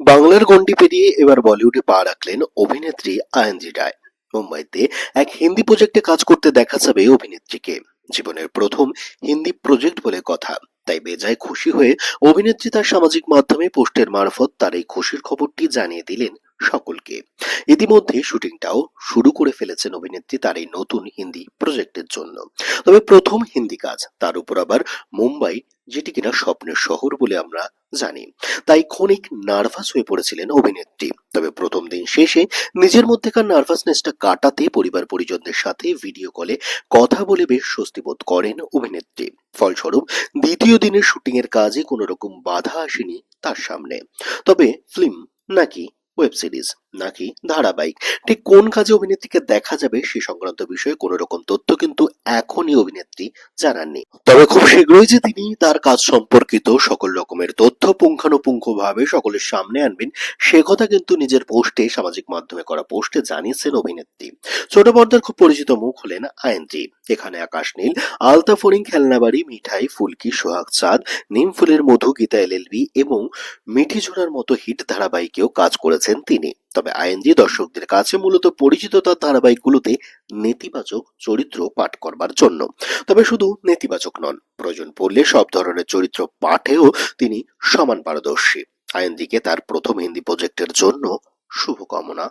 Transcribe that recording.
বাংলার গণ্ডি পেরিয়ে এবার বলিউডে পা রাখলেন অভিনেত্রী আয়নজি রায়। মুম্বাইতে এক হিন্দি প্রজেক্টে কাজ করতে দেখা যাবে অভিনেত্রীকে। জীবনের প্রথম হিন্দি প্রজেক্ট বলে কথা। তাই বেজায় খুশি হয়ে অভিনেত্রী তার সামাজিক মাধ্যমে পোস্টের মারফত তার এই খুশির খবরটি জানিয়ে দিলেন সকলকে। ইতিমধ্যে শুটিংটাও শুরু করে ফেলেছেন অভিনেত্রী তার এই নতুন হিন্দি প্রজেক্টের জন্য। তবে প্রথম হিন্দি কাজ, তার উপর আবার মুম্বাই, যেটি কিনা স্বপ্নের শহর বলে আমরা জানি। তাই ক্ষণিক নার্ভাস হয়ে পড়েছিলেন অভিনেত্রী। তবে প্রথম দিন শেষে নিজের মধ্যেকার নার্ভাসনেসটা কাটাতে পরিবার পরিজনদের সাথে ভিডিও কলে কথা বলে বেশ স্বস্তি বোধ করেন অভিনেত্রী। ফলস্বরূপ, দ্বিতীয় দিনের শুটিং এর কাজে কোনো রকম বাধা আসেনি তার সামনে। তবে ফিল্ম নাকি webseries নাকি? ধারাবাহিক। ঠিক কোন কাজে অভিনেত্রীকে দেখা যাবে সে সংক্রান্ত বিষয়ে কোনো রকম তথ্য কিন্তু এখনই অভিনেত্রী জানাননি। তবে খুব শীঘ্রই যে তিনি তার কাজ সম্পর্কিত সকল রকমের তথ্য পুঙ্খানুপুঙ্খ ভাবে সকলের সামনে আনবেন, সে কথা কিন্তু নিজের পোস্টে, সামাজিক মাধ্যমে করা পোস্টে জানিয়েছেন অভিনেত্রী। ছোট পর্দার খুব পরিচিত মুখ হলেন আয়নজি এখানে আকাশ নীল, আলতা ফরিং খেলনাবাড়ি, মিঠাই, ফুলকি, সোহাগ চাঁদ, নিম ফুলের মধু, গীতা এলএলবি এবং মিঠি ঝোড়ার মতো হিট ধারাবাহিকেও কাজ করেছেন তিনি। তবে আইএনজি দর্শকদের কাছে মূলত পরিচিত তার ধারাবাহিকগুলোতে নেতিবাচক চরিত্র পাঠ করবার জন্য। তবে শুধু নেতিবাচক নন, প্রয়োজন পড়লে সব ধরনের চরিত্র পাঠেও তিনি সমান পারদর্শী। আইএনজিকে তার প্রথম হিন্দি প্রজেক্টের জন্য শুভকামনা